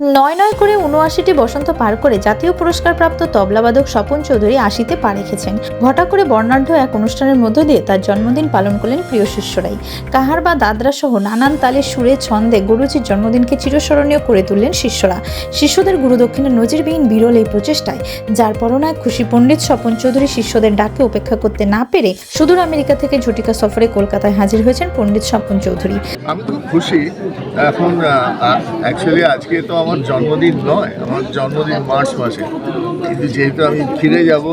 নয় নয় করে উনআশিটি বসন্ত পার করে জাতীয় পুরস্কারপ্রাপ্ত তবলাবাদক স্বপন চৌধুরী আশিতে পা রেখেছেন। ঘটা করে বর্ণাঢ্য এক অনুষ্ঠানের মধ্য দিয়ে তার জন্মদিন পালন করলেন প্রিয় শিষ্যরাই। কাহার বা দাদরা সহ নানান তালে সুরে ছন্দে গুরুজির জন্মদিনকে চিরস্মরণীয় করে তুললেন শিষ্যরা। শিষ্যদের গুরুদক্ষিণের নজিরবিহীন বিরল এই প্রচেষ্টায়, যার পরনায় খুশি পণ্ডিত স্বপন চৌধুরী শিষ্যদের ডাকে উপেক্ষা করতে না পেরে সুদূর আমেরিকা থেকে ঝটিকা সফরে কলকাতায় হাজির হয়েছেন পণ্ডিত স্বপন চৌধুরী। আমি খুব খুশি। এখন অ্যাকচুয়ালি আজকে তো আমার জন্মদিন নয়, আমার জন্মদিন মার্চ মাসে। কিন্তু যেহেতু আমি ফিরে যাব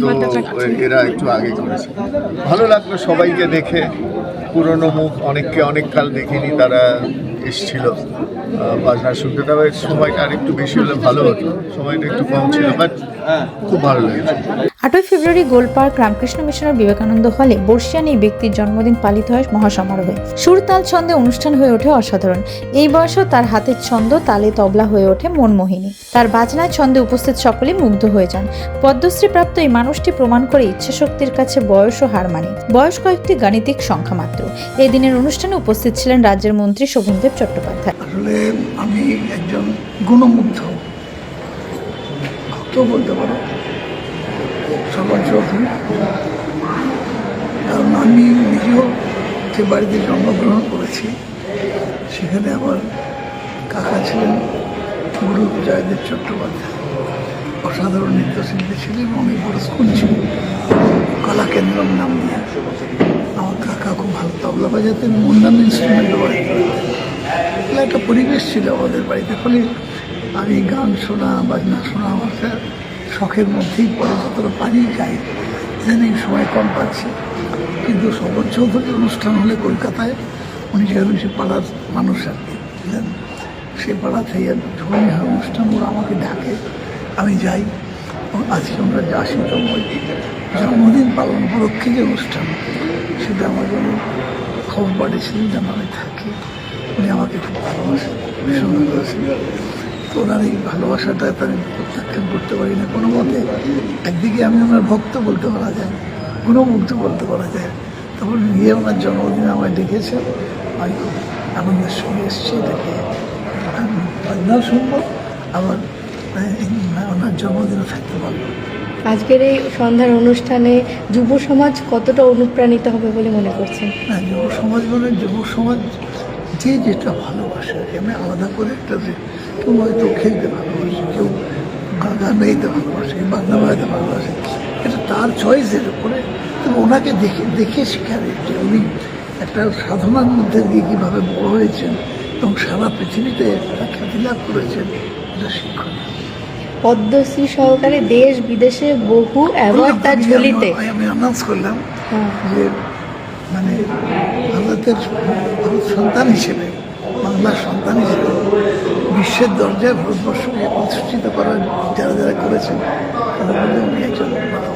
তো এরা একটু আগে করেছে। ভালো লাগল সবাইকে দেখে। পুরনো মুখ অনেককে অনেককাল দেখিনি, তারা এসছিল। বাজনা শুনতে তবে সময়টা আর একটু বেশি হলে ভালো হতো। সময়টা একটু কম ছিল বাট খুব ভালো লেগেছে। আটই ফেব্রুয়ারি গোলপার্ক রামকৃষ্ণ মিশনের বিবেকানন্দ হলে বর্ষিয়ান এই ব্যক্তির জন্মদিন পালিত হয় মহাসমারোহে। সুর, তাল, ছন্দে অনুষ্ঠান হয়ে ওঠে অসাধারণ। এই বয়সেও তার হাতের ছন্দ, তালে তবলা হয়ে ওঠে মনমোহিনী। তার বাজনায় ছন্দে উপস্থিত সকলেই মুগ্ধ হয়ে যান। পদ্মশ্রী প্রাপ্ত এই মানুষটি প্রমাণ করে ইচ্ছাশক্তির কাছে বয়স ও হার মানে। বয়স কয়েকটি গাণিতিক সংখ্যা মাত্র। এই দিনের অনুষ্ঠানে উপস্থিত ছিলেন রাজ্যের মন্ত্রী শোভনদেব চট্টোপাধ্যায়। আসলে আমি একজন গুণমুগ্ধ। ভক্ত বলতে পারো। সবার চৌধুরী কারণ আমি নিজেও যে বাড়িতে জন্মগ্রহণ করেছি, সেখানে আমার কাকা ছিলেন গুরু জয়দেব চট্টোপাধ্যায়। অসাধারণ নৃত্যশিল্পী ছিলেন এবং অনেক বড় স্কুল ছিল নাম দিয়ে। আমার কাকা খুব ভালো তবলা বাজাতেন, অন্যান্য ইনস্ট্রুমেন্টও বাজাতেন। এগুলো একটা পরিবেশ ছিল আমাদের বাড়িতে। ফলে আমি গান শোনা, বাজনা শোনা আমার একটা শখের মধ্যেই পড়ে, যতটা পারি যাই ইদানিং সময় কম পাচ্ছি। কিন্তু সবর চৌধুরী অনুষ্ঠান হলে কলকাতায় উনি যেহেতু সে পাড়ার মানুষ আর কি সে পাড়া থেকে যখনই হয় অনুষ্ঠান ওরা আমাকে ডাকে, আমি যাই। আজকে আমরা যে আশিতম জন্মদিন পালন উপলক্ষে যে অনুষ্ঠান, সেটা আমার জন্য খবর পাঠিয়েছিলেন যেন আমি থাকি। উনি আমাকে খুব ভালোবাসেন। ভীষণ ভালোবাসেন তো ওনার এই ভালোবাসাটা আমি প্রত্যাখ্যান করতে পারি না। কোনো মতে একদিকে আমি ওনার ভক্ত বলতে পারা যায় গুণমুগ্ধ বলতে পারা যায়। তখন নিয়ে ওনার জন্মদিনে আমায় ডেকেছেন। আমি খুব আনন্দের সঙ্গে এসেছি এটাকে। আমি বাজনাও শুনব আবার ওনার জন্মদিনে থাকতে পারব। আজকের এই সন্ধ্যার অনুষ্ঠানে যুব সমাজ কতটা অনুপ্রাণিত হবে বলে মনে করছেন? না যুব সমাজ মানে যুব সমাজ যে যেটা ভালোবাসে এমনি আলাদা করে একটা যে কেউ হয়তো খেলতে ভালোবাসে কেউ গান গাইতে ভালোবাসে বাংলা বাজাতে ভালোবাসে এটা তার চয়েসের উপরে তবে ওনাকে দেখে দেখে শেখাবে যে উনি একটা সাধনার মধ্যে দিয়ে কীভাবে বড় হয়েছেন এবং সারা পৃথিবীতে একটা খ্যাতি লাভ করেছেন এটা শিক্ষণীয় পদ্মশ্রী সহকারে দেশ বিদেশে বহু অ্যাওয়ার্ড তার ঝুলিতে আমি- আমি অ্যানাউন্স করলাম হ্যাঁ। যে মানে ভারতের ভারত সন্তান হিসেবে বাংলার সন্তান হিসেবে বিশ্বের দরজায় ভারতবর্ষকে প্রতিষ্ঠিত করার যারা যারা করেছেন তাদের মধ্যে উনি একজন অন্যতম।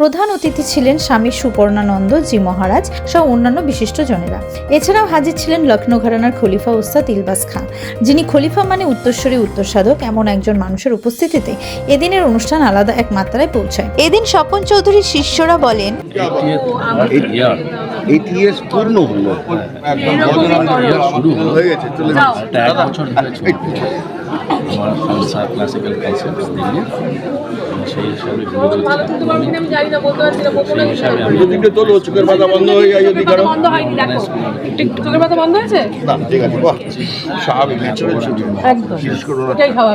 প্রধান অতিথি ছিলেন স্বামী সুপর্ণানন্দ জি মহারাজ সহ অন্যান্য বিশিষ্ট জনেরা। এছাড়াও হাজির ছিলেন লখনৌ ঘরানার খলিফা উস্তাদ ইলবাস খান। যিনি খলিফা মানে উত্তরস্বরী উত্তর সাধক এমন একজন মানুষের উপস্থিতিতে এদিনের অনুষ্ঠান আলাদা এক মাত্রায় পৌঁছায়। এদিন স্বপন চৌধুরীর শিষ্যরা বলেন ইয়ার্স পূর্ণ হলো। শুরু হয়ে গেছে চলে আমার ক্লাসিক্যাল সেই হিসাবে সেই হিসাবে আমি তোলো চোখের পাতা বন্ধ হয়ে যায় যদি কারও বন্ধ হয়নি দেখো। চোখের পাতা বন্ধ হয়েছে? না ঠিক আছে বাহ স্বাভাবিক ন্যাচারাল একদম।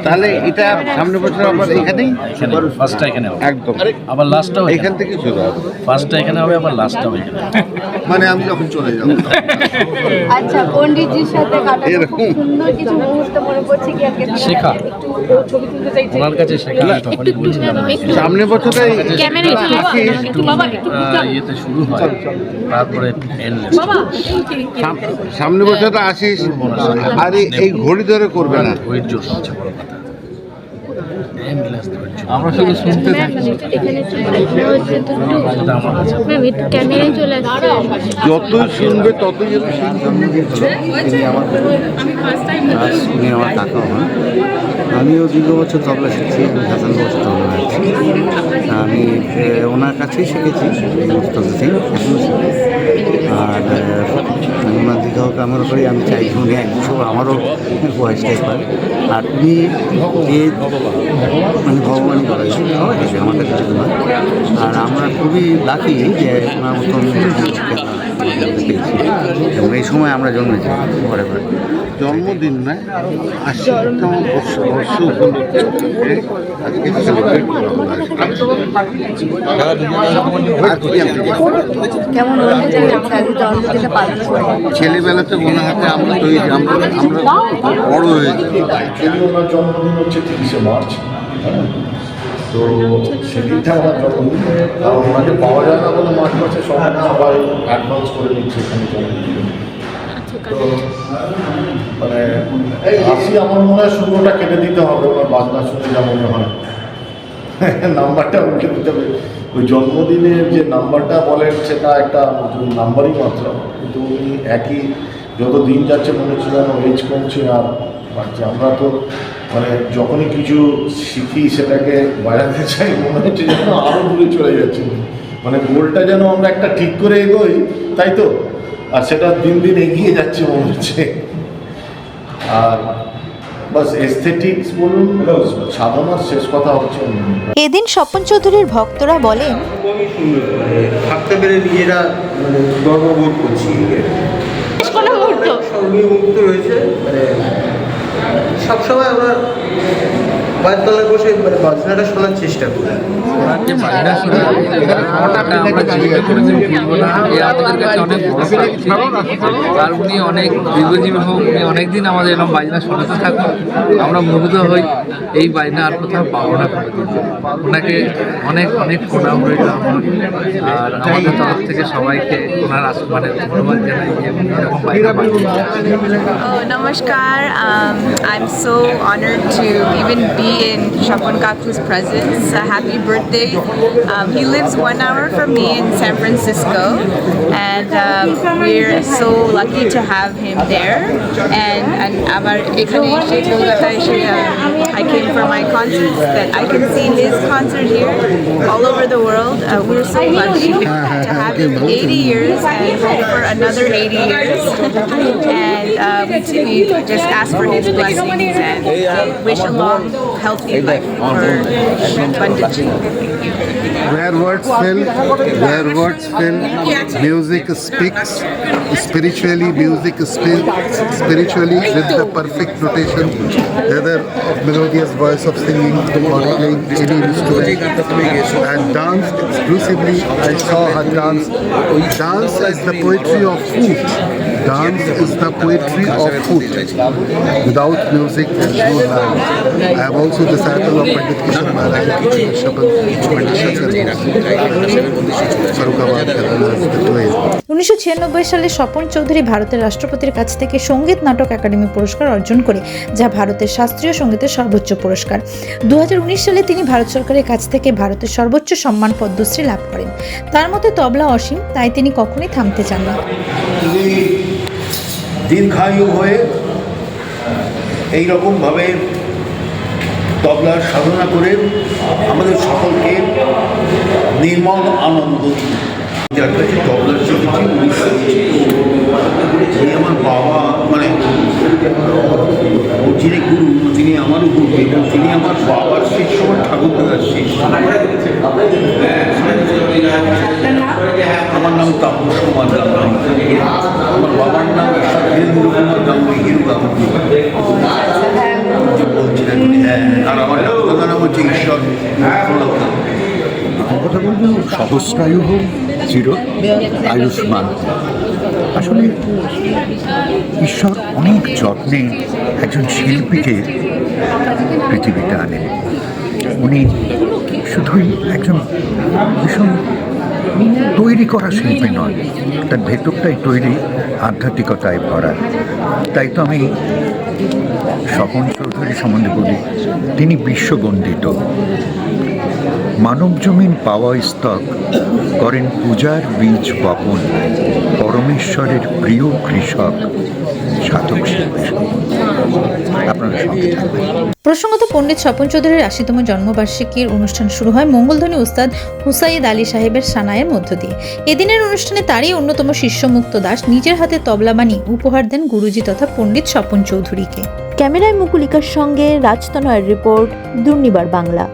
তাহলে এটা সামনে বছর আবার এখানেই? এখানে ফার্স্টটা এখানে হবে। একদম। আবার লাস্টটাও এখান। থেকে শুরু হবে ফার্স্টটা এখানে হবে আবার লাস্টটাও এখানে মানে আমি যখন চলে যাব। আচ্ছা পণ্ডিতজির সাথে কাটানো এরকম। সুন্দর কিছু মুহূর্ত মনে পড়ছে কি আজকে শেখা? ওনার কাছে শেখা। তখনই বলছিলাম সামনে বছরটা ক্যামেরা একটু বাবা একটু আহ, ইয়েতে শুরু হয়। তারপরে সামনে বছরটা আসিস আর এই- ঘড়ি ধরে করবে না। ধৈর্য সবচেয়ে বড়। আমরা শুধু শুনতে শুনবে ততই উনি আমার কাকা হন। আমিও দীর্ঘ বছর তবলা শিখছি আমি সাতান্ন বছর তবলা শিখছি। আমি ওনার কাছেই শিখেছি সমস্ত কিছু এখনও শিখি আর ওনার দিকেও কামনা করি আমি চাই উনি একশো আমারও বয়সটাই পায় আর উনি যে মানে ভগবানই করা যায় আমাদের কাছে আর আমরা খুবই লাকি যে মতন আমরা পেয়েছি এবং এই সময় আমরা জন্মেছি ঘরে ঘরে। জন্মদিন না আশিতম বর্ষ বর্ষ উপলক্ষে আজকে সেলিব্রেট করা হলো। ছেলেবেলাতে মনে হাতে আমরা তৈরি আমরা আমরা বড় হয়েছি। জন্মদিন হচ্ছে তিরিশে মার্চ। হ্যাঁ। তো সেদিনটা আমার জন্মদিন আর ওনাকে পাওয়া যায় না বলে মার্চ মাসে সবাই সবাই অ্যাডভান্স করে নিচ্ছে এখানে তো মানে আসি আমার মনে হয় শূন্যটা কেটে দিতে হবে ওনার বাজনা শুনে যা মনে হয়। নাম্বারটা উঠে দিতে হবে। ওই জন্মদিনের যে নাম্বারটা বলেন সেটা একটা নাম্বারই মাত্র। কিন্তু উনি একই যত দিন যাচ্ছে মনে হচ্ছে যেন এজ কমছে আর বাড়ছে আমরা তো মানে যখনই কিছু শিখি সেটাকে বাড়াতে চাই মনে হচ্ছে যেন আরও দূরে চলে যাচ্ছে। মানে গোলটা যেন আমরা একটা ঠিক করে এগোই তাই তো? আর সেটা দিন দিন এগিয়ে যাচ্ছে মনে হচ্ছে। আর বাস এস্থেটিক্স বলুন সাধনার শেষ কথা হচ্ছে এদিন স্বপন চৌধুরীর ভক্তরা বলেন থাকতে পেরে নিজেরা মানে গর্ববোধ করছি। কোনো মুহূর্ত। রয়েছে মানে সবসময় আমরা পায়ের তলায় বসে মানে বাজনাটা শোনার চেষ্টা করি। অনেক বড় প্রাপ্তি আর উনি অনেক দীর্ঘজীবী হোক উনি অনেকদিন আমাদের এরকম বাজনা শোনাতে থাকুন আমরা মুগ্ধ হই এই বাজনা আর কোথাও পাবো না ওনাকে অনেক অনেক প্রণাম রইল আমার। আর আমাদের তরফ থেকে সবাইকে ওনার আস- মানে ধন্যবাদ জানাই যে উনি এরকম বাজনা বাজিয়েছেন। Oh, namaskar. Um, I'm so honored to even in Shapon Kaku's presence. A happy birthday. Um, he lives one hour from me in San Francisco, and um, we're so lucky to have him there. And, and um, I came for my concerts, that I can see his concert here all over the world. Uh, we're so lucky to have him 80 years and hope for another 80 years. and um, we just ask for his blessings and wish a long healthy life for Panditji. Where words fail, where words fail, music speaks. Spiritually, music speaks spiritually with the perfect notation, whether of melodious voice of singing or playing any instrument. And dance exclusively, I saw her dance. Dance as the poetry of food. Dance is the poetry of food. Without music, there is no dance. I am also the disciple of Pandit Kishore Maharaj, Farukabad, Kalana, উনিশশো সালে স্বপন চৌধুরী ভারতের রাষ্ট্রপতির কাছ থেকে সংগীত নাটক academy পুরস্কার অর্জন করে যা ভারতের শাস্ত্রীয় সঙ্গীতের সর্বোচ্চ পুরস্কার। দু হাজার উনিশ সালে তিনি ভারত সরকারের কাছ থেকে ভারতের সর্বোচ্চ সম্মান পদ্মশ্রী লাভ করেন। তার মতে তবলা অসীম তাই তিনি কখনোই থামতে চান না দীর্ঘায়ু হয়ে এই এইরকমভাবে তবলার সাধনা করে আমাদের সকলকে নির্মল আনন্দ দিন। যার কাছে তবলা শিখেছি উনি উনি আমার বাবা মানে যিনি গুরু তিনি আমারও এবং তিনি আমার বাবার শিষ্য আমার ঠাকুর দাদার শিষ্য আমার নাম তাপস কুমার গাঙ্গুলি। আমার বাবার নাম ধীরেন্দ্র কুমার গাঙ্গুলি, হিরু গাঙ্গুলি। হ্যাঁ আমার নাম হচ্ছে সহস্রায়ু হোক, চির আয়ুষ্মান। আসলে ঈশ্বর অনেক যত্নে একজন শিল্পীকে পৃথিবীতে আনেন। উনি শুধুই একজন ভীষণ তৈরি করা শিল্পী নয়, তার ভেতরটাই তৈরি আধ্যাত্মিকতায় ভরা। তাই তো আমি স্বপন চৌধুরী সম্বন্ধে বলি, তিনি বিশ্ববন্দিত মানব জমিন পাওয়া স্তক করেন পূজার বীজ বপন, পরমেশ্বরের প্রিয় কৃষক, সাধক শিল্পী। প্রসঙ্গত পণ্ডিত স্বপন চৌধুরীর আশিতম জন্মবার্ষিকীর অনুষ্ঠান শুরু হয় মঙ্গলধ্বনি উস্তাদ হুসাইদ আলী সাহেবের সানায়ের মধ্য দিয়ে। এদিনের অনুষ্ঠানে তারই অন্যতম শিষ্য মুক্ত দাস নিজের হাতে তবলা বানি উপহার দেন গুরুজি তথা পণ্ডিত স্বপন চৌধুরীকে। ক্যামেরায় মুকুলিকার সঙ্গে রাজতনয়ের রিপোর্ট দুর্নিবার বাংলা।